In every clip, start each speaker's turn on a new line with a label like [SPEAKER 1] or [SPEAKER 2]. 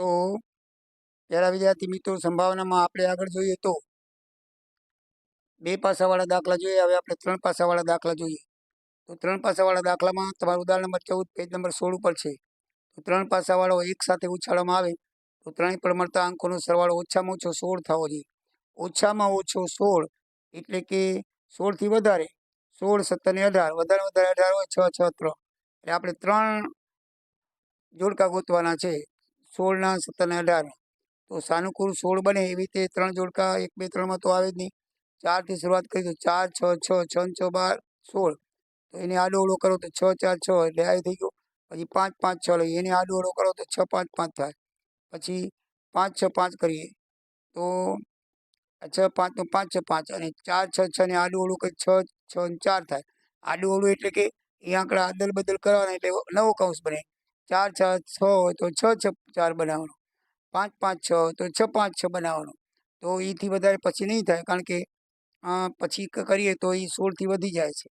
[SPEAKER 1] તો પહેલા વિદ્યાર્થી મિત્રો સંભાવનામાં આપણે આગળ જોઈએ તો બે પાસાવાળા દાખલા જોઈએ, હવે આપણે ત્રણ પાસાવાળા દાખલા જોઈએ. તો ત્રણ પાસાવાળા દાખલામાં તમારું ઉદાહરણ નંબર ચૌદ, પેજ નંબર સોળ ઉપર છે. તો ત્રણ પાસાવાળો એક સાથે ઉછાળવામાં આવે, તો ત્રણેય પર મળતા અંકોનો સરવાળો ઓછામાં ઓછો સોળ થવો જોઈએ. ઓછામાં ઓછો સોળ એટલે કે સોળથી વધારે, સોળ, સત્તર ને અઢાર, વધારે વધારે અઢાર હોય છ છ, ત્રણ. એટલે આપણે ત્રણ જોડકા ગોતવાના છે. સોળના સત્તર ને અઢારના તો સાનુકૂળ સોળ બને એવી રીતે ત્રણ જોડકા એક બે ત્રણમાં તો આવે જ નહીં. ચારથી શરૂઆત કરી તો ચાર, છ છ છ છ બાર, સોળ. તો એને આડો કરો તો છ, ચાર, છ, એટલે આ થઈ ગયો. પછી પાંચ પાંચ, છ લઈએ. એને આડો કરો તો છ, પાંચ પાંચ થાય. પછી પાંચ, છ, પાંચ કરીએ. તો છ પાંચનું પાંચ, છ, પાંચ અને ચાર, છ છ ને આડું અવળું કરી છ છ ચાર થાય. આડું એટલે કે એ આંકડા અદલ બદલ કરવાના એટલે નવો કૌંસ બને. ચાર છ છ હોય તો છ છ, ચાર બનાવવાનો. પાંચ પાંચ, છ હોય તો છ, પાંચ, છ બનાવવાનો. તો એથી વધારે પછી નહીં થાય, કારણ કે પછી કરીએ તો એ સોળથી વધી જાય છે.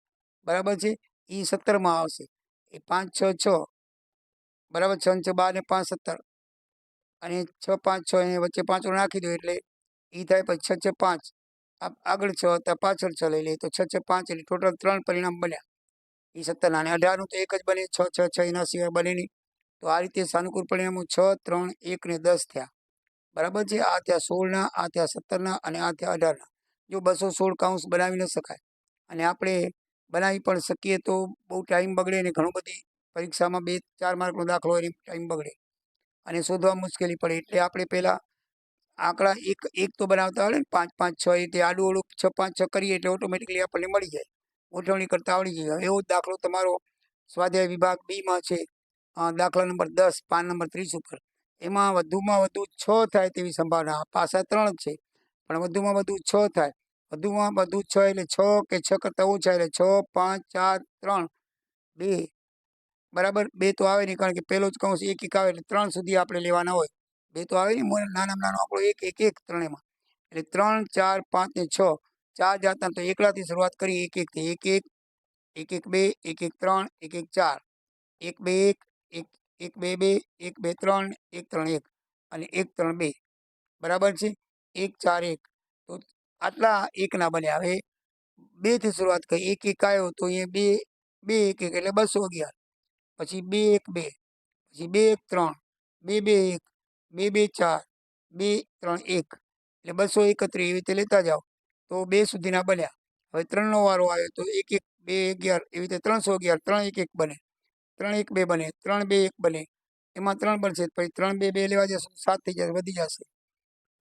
[SPEAKER 1] બરાબર છે? એ સત્તરમાં આવશે. એ પાંચ, છ છ. બરાબર? છ છ, બાર ને પાંચ, સત્તર. અને છ, પાંચ, છ એને વચ્ચે પાંચો નાખી દો એટલે એ થાય પછી છ છ, પાંચ. આગળ છ ત્યાં પાછળ છ લઈ લઈએ તો છ છ, પાંચ એટલે ટોટલ ત્રણ પરિણામ બન્યા. એ સત્તરના અને અઢારનું તો એક જ બને, છ છ છ એના સિવાય બને નહીં. તો આ રીતે સાનુકૂળ પરિણામો છ, ત્રણ, એક ને દસ થયા. બરાબર છે? આ ત્યાં સોળના, આ ત્યાં સત્તરના અને આ ત્યાં અઢારના. જો બસો સોળ કાઉન્સ બનાવી ન શકાય અને આપણે બનાવી પણ શકીએ તો બહુ ટાઈમ બગડે અને ઘણું બધી પરીક્ષામાં બે, ચાર માર્કનો દાખલો એની ટાઈમ બગડે અને શોધવા મુશ્કેલી પડે. એટલે આપણે પહેલાં આંકડા એક એક તો બનાવતા આવડે ને પાંચ પાંચ, છ, એ આડું ઓળું છ, પાંચ, છ કરીએ એટલે ઓટોમેટિકલી આપણને મળી જાય. ગોઠવણી કરતાં આવડી જાય. એવો દાખલો તમારો સ્વાધ્યાય વિભાગ બીમાં છે. દાખલા નંબર દસ, પાન નંબર ત્રીસ ઉપર. એમાં વધુમાં વધુ છ થાય તેવી સંભાવના. પાસા ત્રણ છે, પણ વધુમાં વધુ છ થાય. વધુમાં વધુ છ એટલે છ કે છ કરતાં ઓછા એટલે છ, પાંચ, ચાર, ત્રણ. બે. બરાબર? બે તો આવે નહીં, કારણ કે પહેલો જ કૌંસ એક એક આવે એટલે ત્રણ સુધી આપણે લેવાના હોય. બે તો આવે નહીં નાનામાં નાનો આપણો એક એક એક ત્રણેમાં એટલે ત્રણ, ચાર, પાંચ ને છ. ચાર જાતના તો એકલાથી શરૂઆત કરી એક એકથી એક એક એક એક, બે, એક એક, ત્રણ, એક એક, ચાર. એક, બે, એક એક એક, બે બે, એક, બે, ત્રણ, એક ત્રણ, એક અને એક, ત્રણ, બે. બરાબર છે? એક, ચાર, એક. તો આટલા એકના બન્યા. હવે બેથી શરૂઆત કરી. એક એક આવ્યો તો એ બે બે, એક એક એટલે બસો અગિયાર. પછી બે, એક, બે. પછી બે, એક, ત્રણ. બે બે, એક. બે બે, ચાર. બે, ત્રણ, એક. એટલે બસો એકત્રીસ એવી રીતે લેતા જાઓ. તો બે સુધીના બન્યા. હવે ત્રણનો વારો આવ્યો તો એક એક, બે, અગિયાર. એવી રીતે ત્રણસો અગિયાર, ત્રણ, એક એક બને. ત્રણ એક બે બને, ત્રણ બે એક બને, એમાં ત્રણ બનશે, પછી ત્રણ બે બે લેવા જશે, સાત થઈ જશે, વધી જશે.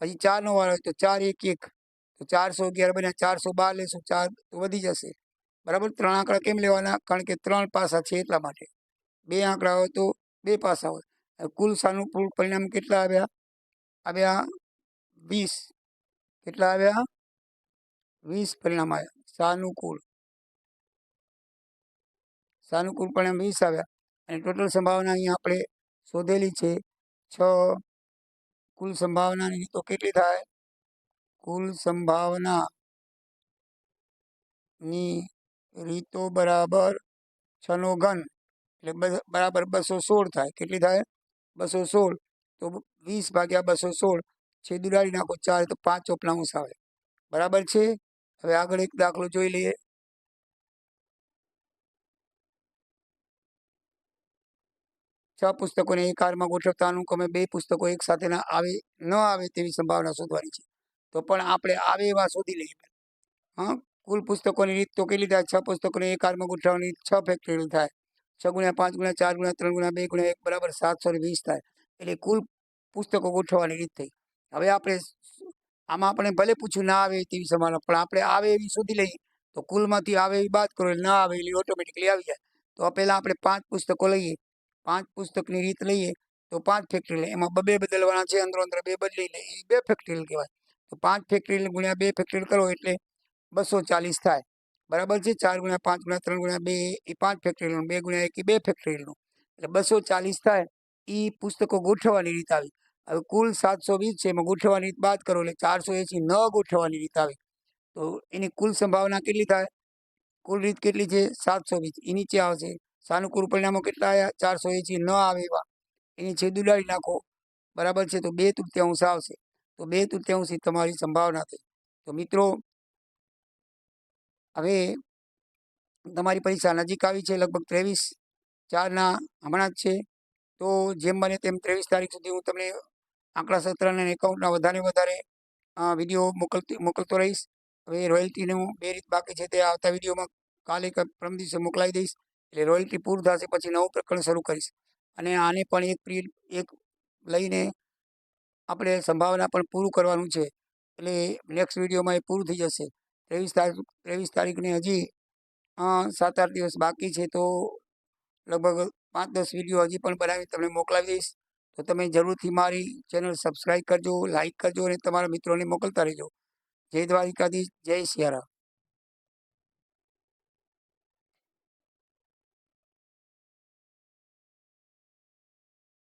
[SPEAKER 1] પછી ચારનો વાળો હોય તો ચાર એક એક, તો ચારસો અગિયાર બન્યા, ચારસો બાર લેશો, ચાર તો વધી જશે. બરાબર? ત્રણ આંકડા કેમ લેવાના? કારણ કે ત્રણ પાસા છે એટલા માટે. બે આંકડા હોય તો બે પાસા હોય. કુલ સાનુકૂળ પરિણામ કેટલા આવ્યા? આવ્યા વીસ. કેટલા આવ્યા? વીસ પરિણામ આવ્યા. સાનુકૂળ સાનુકૂળ પરિણામ વીસ આવ્યા અને ટોટલ સંભાવના અહીંયા આપણે શોધેલી છે. છ કુલ સંભાવનાની તો કેટલી થાય? કુલ સંભાવના ની રીતો બરાબર છનો ઘન. એટલે બરાબર બસો સોળ થાય. કેટલી થાય? બસો સોળ. તો વીસ ભાગ્યા બસો સોળ. છેદ ઉડાડી નાખો ચાર તો પાંચ ચોપનાંશ આવે બરાબર છે? હવે આગળ એક દાખલો જોઈ લઈએ. છ પુસ્તકોને એક હારમાં ગોઠવતા અનુક્રમે બે પુસ્તકો એક સાથે ના આવે, ન આવે તેવી સંભાવના શોધવાની છે. તો પણ આપણે આવે એવા શોધી લઈએ. હા, કુલ પુસ્તકોની રીત તો કેટલી થાય? છ પુસ્તકોને એક હારમાં ગોઠવવાની છ ફેક્ટરીઓ થાય. છ ગુણ્યા પાંચ ગુણ્યા ચાર ગુણ્યા ત્રણ ગુણ્યા બે ગુણ્યા એક બરાબર સાતસો ને વીસ થાય. એટલે કુલ પુસ્તકો ગોઠવવાની રીત થઈ. હવે આપણે આમાં આપણે ભલે પૂછ્યું ના આવે તેવી સંભાવના, પણ આપણે આવે એવી શોધી લઈએ, તો કુલમાંથી આવે એવી બાદ કરો ના આવે એટલે ઓટોમેટિકલી આવી જાય. તો પહેલાં આપણે પાંચ પુસ્તકો લઈએ પાંચ પુસ્તકની રીત લઈએ, તો પાંચ ફેક્ટરી એમાં બબે બદલવાના છે, અંદરો અંદર બે બદલી લે. એ બે ફેક્ટરીલ કહેવાય. તો પાંચ ફેક્ટરીલ ગુણ્યા બે ફેક્ટરીલ કરો એટલે બસો ચાલીસ થાય. બરાબર છે? ચાર ગુણ્યા પાંચ ગુણ્યા ત્રણ ગુણ્યા બે એ પાંચ ફેક્ટરીનું બે ગુણ્યા એક એ બે ફેક્ટરીનું એટલે બસો ચાલીસ થાય. એ પુસ્તકો ગોઠવવાની રીત આવી. હવે કુલ સાતસો વીસ છે, એમાં ગોઠવવાની રીત બાદ કરો એટલે ચારસો એંસી ન ગોઠવવાની રીત આવી. તો એની કુલ સંભાવના કેટલી થાય? કુલ રીત કેટલી છે? સાતસો વીસ. એ નીચે આવશે. સાનુકૂળ પરિણામો કેટલા આવ્યા? ચારસો એંસી ન આવે એવા. એની છેદ ઉડાડી નાખો. બરાબર છે? તો બે તૃતીયાંશ આવશે. તો બે તૃતીયાંશથી તમારી સંભાવના થઈ. તો મિત્રો, હવે તમારી પરીક્ષા નજીક આવી છે, લગભગ ત્રેવીસ ચારના હમણાં જ છે. તો જેમ બને તેમ ત્રેવીસ તારીખ સુધી હું તમને આંકડા સત્ર અને એકાઉન્ટના વધારે વધારે વીડિયો મોકલતી, મોકલતો રહીશ. હવે રોયલ્ટીનું બે રીત બાકી છે તે આવતા વિડીયોમાં કાલે પરમ દિવસે મોકલાવી દઈશ. એટલે રોયલ્ટી પૂરું થશે પછી નવું પ્રકરણ શરૂ કરીશ. અને આને પણ એક પ્રી એક લઈને આપણે સંભાવના પણ પૂરું કરવાનું છે. એટલે નેક્સ્ટ વિડીયોમાં એ પૂરું થઈ જશે. ત્રેવીસ તારીખ, ત્રેવીસ તારીખને હજી સાત આઠ દિવસ બાકી છે તો લગભગ પાંચ દસ વીડિયો હજી પણ બનાવી તમને મોકલાવી દઈશ. તો તમે જરૂરથી મારી ચેનલ સબસ્ક્રાઈબ કરજો લાઇક કરજો અને તમારા મિત્રોને મોકલતા રહેજો. જય દ્વારિકાધીશ, જય સિયારામ